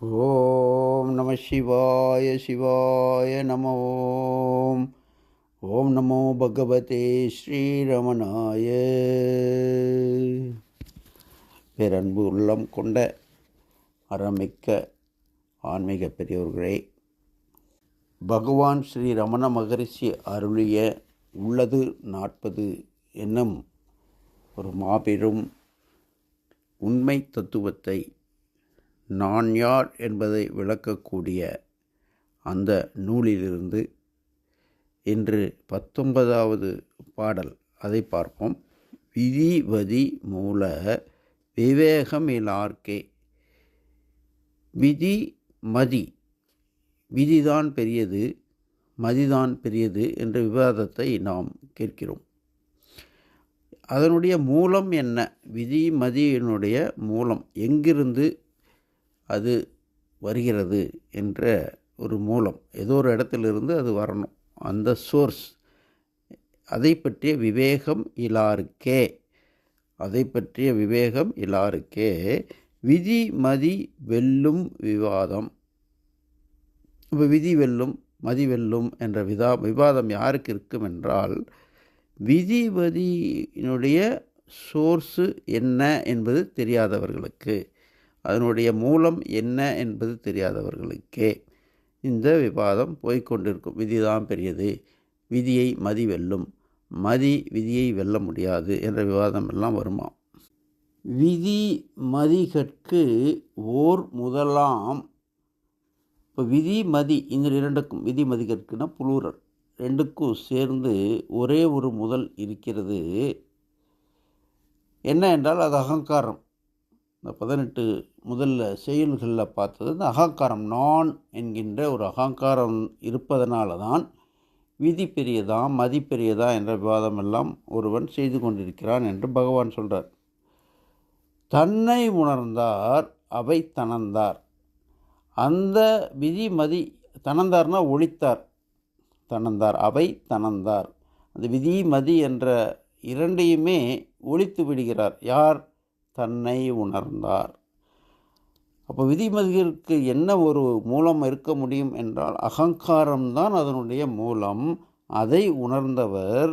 ஓம் நம சிவாய சிவாய நம ஓம். ஓம் நமோ பகவதே ஸ்ரீரமணாய. பேரன்பு உள்ளம் கொண்ட அறமிக்க ஆன்மீக பெரியோர்களே பகவான் ஸ்ரீ ரமண மகரிஷி அருளிய உள்ளது நாற்பது என்னும் ஒரு மாபெரும் உண்மை தத்துவத்தை நான் யார் என்பதை விளக்கக்கூடிய அந்த நூலிலிருந்து இன்று பத்தொன்பதாவது பாடல் அதை பார்ப்போம். விதிவதி மூல விவேகம் இலார்க்கே விதி மதி. விதிதான் பெரியது மதிதான் பெரியது என்ற விவாதத்தை நாம் கேட்கிறோம். அதனுடைய மூலம் என்ன? விதி மதியினுடைய மூலம் எங்கிருந்து அது வருகிறது என்ற ஒரு மூலம் ஏதோ ஒரு இடத்திலிருந்து அது வரணும். அந்த சோர்ஸ் அதை பற்றிய விவேகம் இலாருக்கே அதை பற்றிய விவேகம் இலாருக்கே விதி மதி வெல்லும் விவாதம். இப்போ விதி வெல்லும் மதி வெல்லும் என்ற விதா விவாதம் யாருக்கு இருக்கும் என்றால் விதிபதியினுடைய சோர்ஸு என்ன என்பது தெரியாதவர்களுக்கு. அதனுடைய மூலம் என்ன என்பது தெரியாதவர்களுக்கே இந்த விவாதம் போய்கொண்டிருக்கும் விதிதான் பெரியது. விதியை மதி வெல்லும். மதி விதியை வெல்ல முடியாது என்ற விவாதம் எல்லாம் வருமா? விதி மதிகற்கு ஓர் முதலாம். இப்போ விதி மதி இந்த இரண்டுக்கும் விதி மதிகற்குனா புளூரல். ரெண்டுக்கும் சேர்ந்து ஒரே ஒரு முதல் இருக்கிறது. என்ன என்றால் அது அகங்காரம். இந்த பதினெட்டு முதல்ல செயல்களில் பார்த்தது இந்த அகங்காரம் நான் என்கின்ற ஒரு அகங்காரம் இருப்பதனால தான் விதி பெரியதா மதி பெரியதா என்ற விவாதம் எல்லாம் ஒருவன் செய்து கொண்டிருக்கிறான் என்று பகவான் சொல்கிறார் தன்னை உணர்ந்தார் அவை தனந்தார் அந்த விதி மதி தனந்தார்னா ஒழித்தார். தனந்தார் அவை தனந்தார் அந்த விதி மதி என்ற இரண்டையுமே ஒழித்து விடுகிறார். யார்? தன்னை உணர்ந்தார். அப்போ விதிமதிகளுக்கு என்ன ஒரு மூலம் இருக்க முடியும் என்றால் அகங்காரம்தான் அதனுடைய மூலம். அதை உணர்ந்தவர்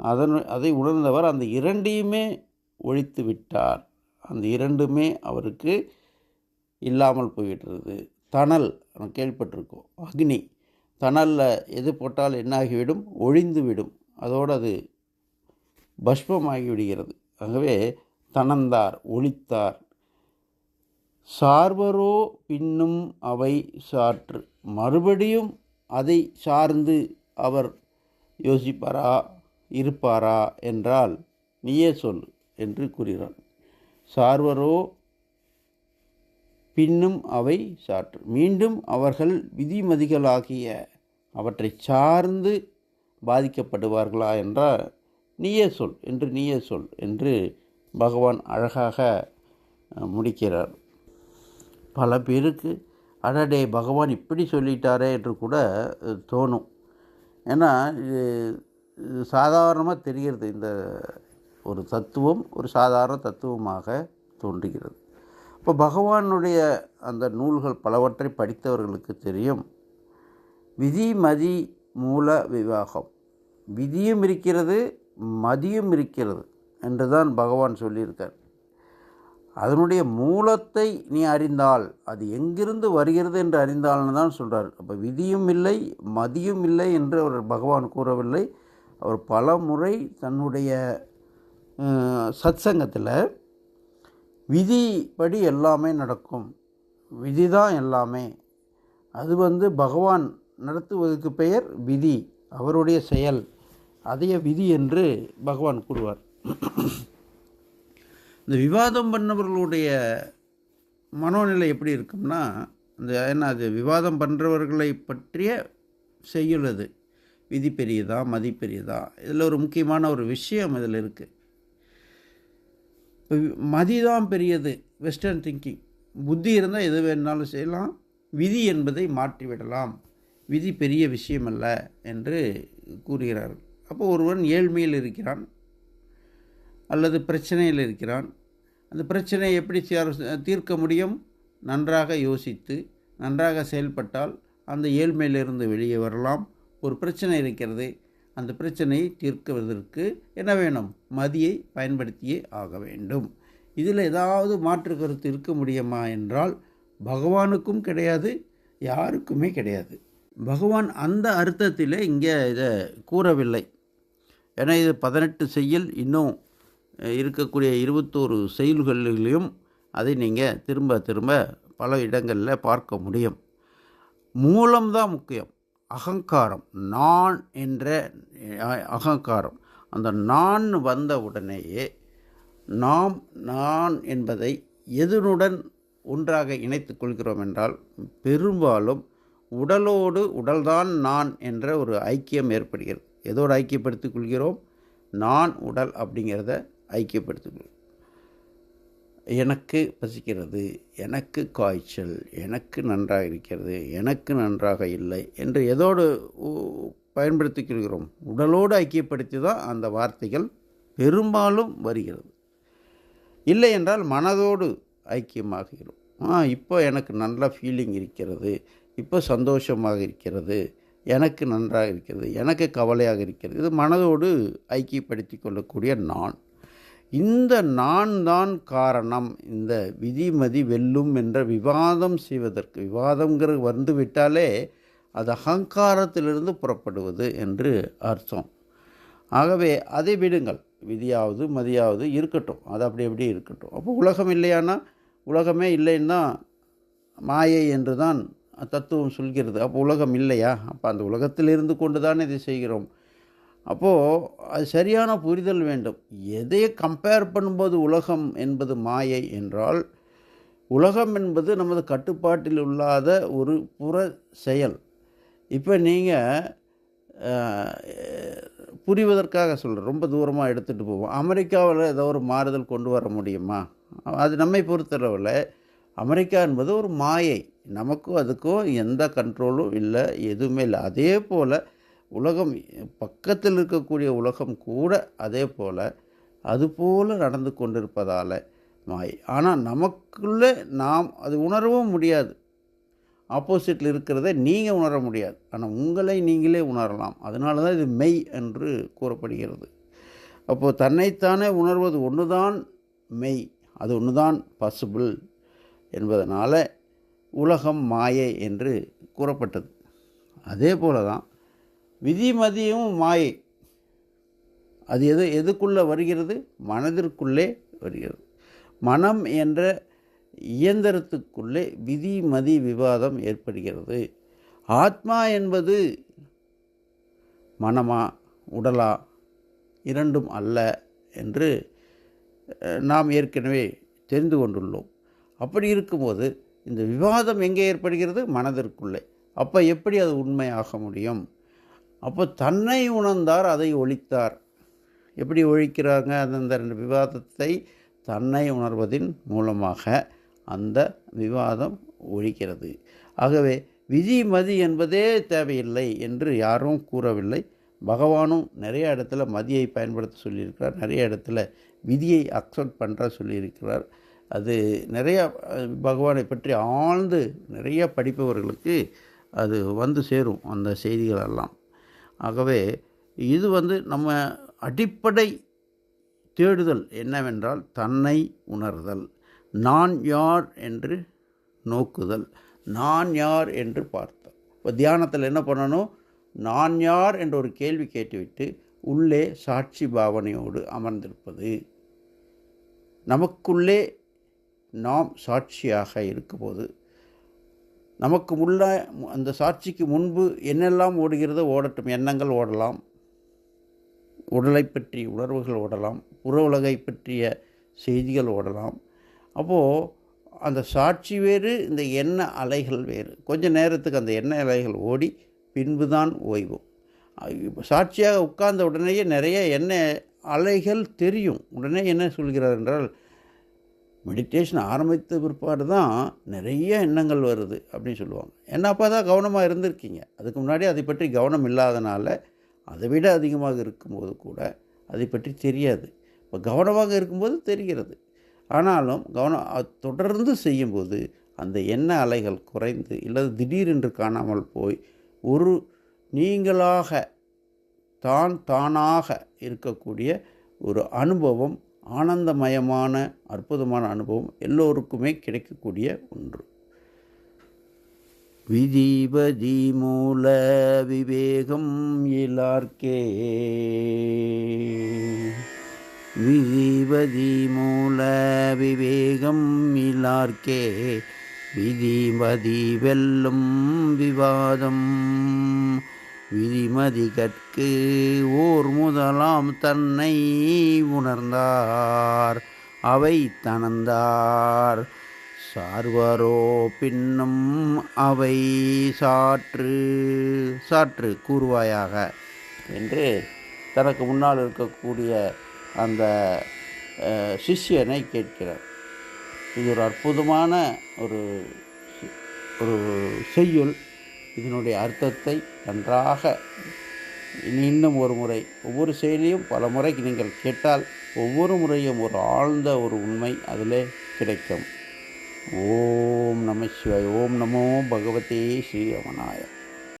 அதன் அதை உணர்ந்தவர் அந்த இரண்டையுமே ஒழித்து விட்டார். அந்த இரண்டுமே அவருக்கு இல்லாமல் போயிடுறது. தணல் நம்ம கேள்விப்பட்டிருக்கோம். அக்னி தணலில் எது போட்டால் என்னாகிவிடும்? ஒழிந்துவிடும். அதோடு அது பஷ்பமாகி விடுகிறது ஆகவே தனந்தார் ஒழித்தார். சார்வரோ பின்னும் அவை சாற்று. மறுபடியும் அதை சார்ந்து அவர் யோசிப்பாரா இருப்பாரா என்றால் நீயே சொல் என்று கூறுகிறார் சார்வரோ பின்னும் அவை சாற்று. மீண்டும் அவர்கள் விதிமதிகளாகிய அவற்றை சார்ந்து பாதிக்கப்படுவார்களா என்றால் நீயே சொல் என்று நீயே சொல் என்று பகவான் அழகாக முடிக்கிறார். பல பேருக்கு அடடே பகவான் இப்படி சொல்லிட்டாரே என்று கூட தோணும். ஏன்னா இது சாதாரணமாக தெரிகிறது. இந்த ஒரு தத்துவம் ஒரு சாதாரண தத்துவமாக தோன்றுகிறது. இப்போ பகவானுடைய அந்த நூல்கள் பலவற்றை படித்தவர்களுக்கு தெரியும். விதி மதி மூல விவாகம். விதியும் இருக்கிறது மதியும் இருக்கிறது. என்று தான் பகவான் சொல்லியிருக்கார். அதனுடைய மூலத்தை நீ அறிந்தால் அது எங்கிருந்து வருகிறது என்று அறிந்தால்னு தான் சொல்கிறார் அப்போ விதியும் இல்லை மதியும் இல்லை என்று அவர் பகவான் கூறவில்லை. அவர் பல முறை தன்னுடைய சத்சங்கத்தில் விதிப்படி எல்லாமே நடக்கும். விதி தான் எல்லாமே. அது வந்து பகவான் நடத்துவதற்கு பெயர் விதி அவருடைய செயல். அதைய விதி என்று பகவான் கூறுவார். இந்த விவாதம் பண்ணவர்களுடைய மனோநிலை எப்படி இருக்கும்னா இந்த என்ன அது விவாதம் பண்ணுறவர்களை பற்றிய செய்யுள்ளது. விதி பெரியதா மதி பெரியதா இதில் ஒரு முக்கியமான ஒரு விஷயம் இதில் இருக்குது மதி தான் பெரியது வெஸ்டர்ன் திங்கிங் புத்தி இருந்தால் எது வேணாலும் செய்யலாம். விதி என்பதை மாற்றிவிடலாம். விதி பெரிய விஷயம் அல்ல என்று கூறுகிறார்கள். அப்போ ஒருவன் ஏழ்மையில் இருக்கிறான். அல்லது பிரச்சனையில் இருக்கிறான். அந்த பிரச்சனையை எப்படி தீர்க்க முடியும்? நன்றாக யோசித்து நன்றாக செயல்பட்டால் அந்த ஏழ்மையிலிருந்து வெளியே வரலாம். ஒரு பிரச்சனை இருக்கிறது. அந்த பிரச்சனையை தீர்க்குவதற்கு என்ன வேணும்? மதியை பயன்படுத்தியே ஆக வேண்டும். இதில் ஏதாவது மாற்று கருத்து இருக்க முடியுமா என்றால் பகவானுக்கும் கிடையாது யாருக்குமே கிடையாது. பகவான் அந்த அர்த்தத்தில் இங்கே இதை கூறவில்லை. ஏன்னா இது பதினெட்டு செய்யல் இன்னும் இருக்கக்கூடிய இருபத்தோரு செயல்களிலையும் அதை நீங்கள் திரும்ப திரும்ப பல இடங்களில் பார்க்க முடியும். மூலம்தான் முக்கியம். அகங்காரம் நான் என்ற அகங்காரம். அந்த நான் வந்த உடனேயே நாம் நான் என்பதை எதனுடன் ஒன்றாக இணைத்து கொள்கிறோம் என்றால் பெரும்பாலும் உடலோடு உடல்தான் நான் என்ற ஒரு ஐக்கியம் ஏற்படுகிறது. எதோடு ஐக்கியப்படுத்திக் கொள்கிறோம்? நான் உடல் அப்படிங்கிறத ஐக்கியப்படுத்திக் எனக்கு பசிக்கிறது எனக்கு காய்ச்சல் எனக்கு நன்றாக இருக்கிறது எனக்கு நன்றாக இல்லை என்று எதோடு பயன்படுத்திக்கிறோம். கொள்கிறோம் உடலோடு ஐக்கியப்படுத்தி தான் அந்த வார்த்தைகள் பெரும்பாலும் வருகிறது. இல்லை என்றால் மனதோடு ஐக்கியமாகிறோம். ஆ இப்போ எனக்கு நல்ல ஃபீலிங் இருக்கிறது இப்போ சந்தோஷமாக இருக்கிறது எனக்கு நன்றாக இருக்கிறது எனக்கு கவலையாக இருக்கிறது இது மனதோடு ஐக்கியப்படுத்தி கொள்ளக்கூடிய நான். இந்த நான் தான் காரணம். இந்த விதிமதி வெல்லும் என்ற விவாதம் செய்வதற்கு விவாதங்கிற வந்துவிட்டாலே அது அகங்காரத்திலிருந்து புறப்படுவது என்று அர்த்தம். ஆகவே அதை விடுங்கள். விதியாவது மதியாவது இருக்கட்டும். அது அப்படி அப்படி இருக்கட்டும். அப்போ உலகம் இல்லையானா? உலகமே இல்லைன்னா மாயை என்று தான் தத்துவம் சொல்கிறது. அப்போ உலகம் இல்லையா? அப்போ அந்த உலகத்தில் இருந்து கொண்டு தான் இதை செய்கிறோம். அப்போது அது சரியான புரிதல் வேண்டும். எதையை கம்பேர் பண்ணும்போது உலகம் என்பது மாயை என்றால் உலகம் என்பது நமது கட்டுப்பாட்டில் உள்ளாத ஒரு புற செயல். இப்போ நீங்கள் புரிவதற்காக சொல்கிறேன் ரொம்ப தூரமாக எடுத்துகிட்டு போவோம். அமெரிக்காவில் ஏதோ ஒரு மாறுதல் கொண்டு வர முடியுமா? அது நம்மை பொறுத்தளவில் அமெரிக்கா என்பது ஒரு மாயை. நமக்கும் அதுக்கும் எந்த கண்ட்ரோலும் இல்லை எதுவுமே இல்லை. அதே போல் உலகம் பக்கத்தில் இருக்கக்கூடிய உலகம் கூட அதே போல் அதுபோல் நடந்து கொண்டிருப்பதால் மாயை. ஆனால் நமக்குள்ளே நாம் அது உணரவும் முடியாது. ஆப்போசிட்டில் இருக்கிறத நீங்கள் உணர முடியாது. ஆனால் உங்களை நீங்களே உணரலாம். அதனால தான் இது மெய் என்று கூறப்படுகிறது. அப்போது தன்னைத்தானே உணர்வது ஒன்று தான் மெய் அது ஒன்று தான் பாசிபிள் என்பதனால் உலகம் மாயை என்று கூறப்பட்டது. அதே போல தான் விதிமதியும் மாயை. அது எது எதுக்குள்ளே வருகிறது? மனதிற்குள்ளே வருகிறது. மனம் என்ற இயந்திரத்துக்குள்ளே விதி மதி விவாதம் ஏற்படுகிறது. ஆத்மா என்பது மனமா உடலா? இரண்டும் அல்ல என்று நாம் ஏற்கனவே தெரிந்து கொண்டுள்ளோம். அப்படி இருக்கும்போது இந்த விவாதம் எங்கே ஏற்படுகிறது? மனதிற்குள்ளே. அப்போ எப்படி அது உண்மையாக முடியும்? அப்போ தன்னை உணர்ந்தார் அதை ஒழித்தார். எப்படி ஒழிக்கிறாங்க? அந்த ரெண்டு விவாதத்தை தன்னை உணர்வதின் மூலமாக அந்த விவாதம் ஒழிக்கிறது. ஆகவே விதி மதி என்பதே தேவையில்லை என்று யாரும் கூறவில்லை. பகவானும் நிறைய இடத்துல மதியை பயன்படுத்த சொல்லியிருக்கிறார் நிறைய இடத்துல விதியை அக்செப்ட் பண்ணுற சொல்லியிருக்கிறார். அது நிறையா பகவானை பற்றி ஆழ்ந்து நிறைய படிப்பவர்களுக்கு அது வந்து சேரும் அந்த செய்திகளெல்லாம். ஆகவே இது வந்து நம்ம அடிப்படை தேடுதல் என்னவென்றால் தன்னை உணர்தல். நான் யார் என்று நோக்குதல். நான் யார் என்று பார்த்தல். இப்போ தியானத்தில் என்ன பண்ணணும்? நான் யார் என்ற ஒரு கேள்வி கேட்டுவிட்டு உள்ளே சாட்சி பாவனையோடு அமர்ந்திருப்பது. நமக்குள்ளே நாம் சாட்சியாக இருக்கும்போது நமக்கு உள்ள அந்த சாட்சிக்கு முன்பு என்னெல்லாம் ஓடுகிறதோ ஓடட்டும் எண்ணங்கள் ஓடலாம். உடலை பற்றி உணர்வுகள் ஓடலாம். புற உலகை பற்றிய செய்திகள் ஓடலாம். அப்போது அந்த சாட்சி வேறு இந்த எண்ண அலைகள் வேறு. கொஞ்ச நேரத்துக்கு அந்த எண்ண அலைகள் ஓடி பின்பு தான் ஓய்வும் சாட்சியாக உட்கார்ந்த உடனேயே நிறைய எண்ண அலைகள் தெரியும். உடனே என்ன சொல்கிறார் என்றால் மெடிடேஷன் ஆரம்பித்த பிற்பாடு தான் நிறைய எண்ணங்கள் வருது அப்படின்னு சொல்லுவாங்க. ஏன்னா அப்போ தான் கவனமாக இருந்திருக்கீங்க. அதுக்கு முன்னாடி அதை பற்றி கவனம் இல்லாதனால அதை விட அதிகமாக இருக்கும்போது கூட அதை பற்றி தெரியாது. இப்போ கவனமாக இருக்கும்போது தெரிகிறது. ஆனாலும் கவனம் தொடர்ந்து செய்யும்போது அந்த எண்ண அலைகள் குறைந்து இல்லது திடீரென்று காணாமல் போய் ஒரு நீங்களாக தான் தானாக இருக்கக்கூடிய ஒரு அனுபவம் ஆனந்தமயமான அற்புதமான அனுபவம் எல்லோருக்குமே கிடைக்கக்கூடிய ஒன்று. விதிபதி மூல விவேகம் இலார்க்கே. விதிபதி மூல விவேகம் இலார்க்கே. விதிபதி வெல்லும் விவாதம். விதிமதி கற்கு ஓர் முதலாம் தன்னை உணர்ந்தார். அவை தனந்தார் சார்வரோ பின்னும் அவை சாற்று. சாற்று கூறுவாயாக. என்று தனக்கு முன்னால் இருக்கக்கூடிய அந்த சிஷ்யனை கேட்கிறார். இது ஒரு அற்புதமான ஒரு ஒரு செய்யுள். இதனுடைய அர்த்தத்தை நன்றாக இன்னும் ஒரு முறை ஒவ்வொரு செயலியும் பல முறைக்கு நீங்கள் கேட்டால் ஒவ்வொரு முறையும் ஒரு ஆழ்ந்த ஒரு உண்மை அதிலே கிடைக்கும். ஓம் நம சிவாய் ஓம் நமோ பகவதே ஸ்ரீ அமனாயம்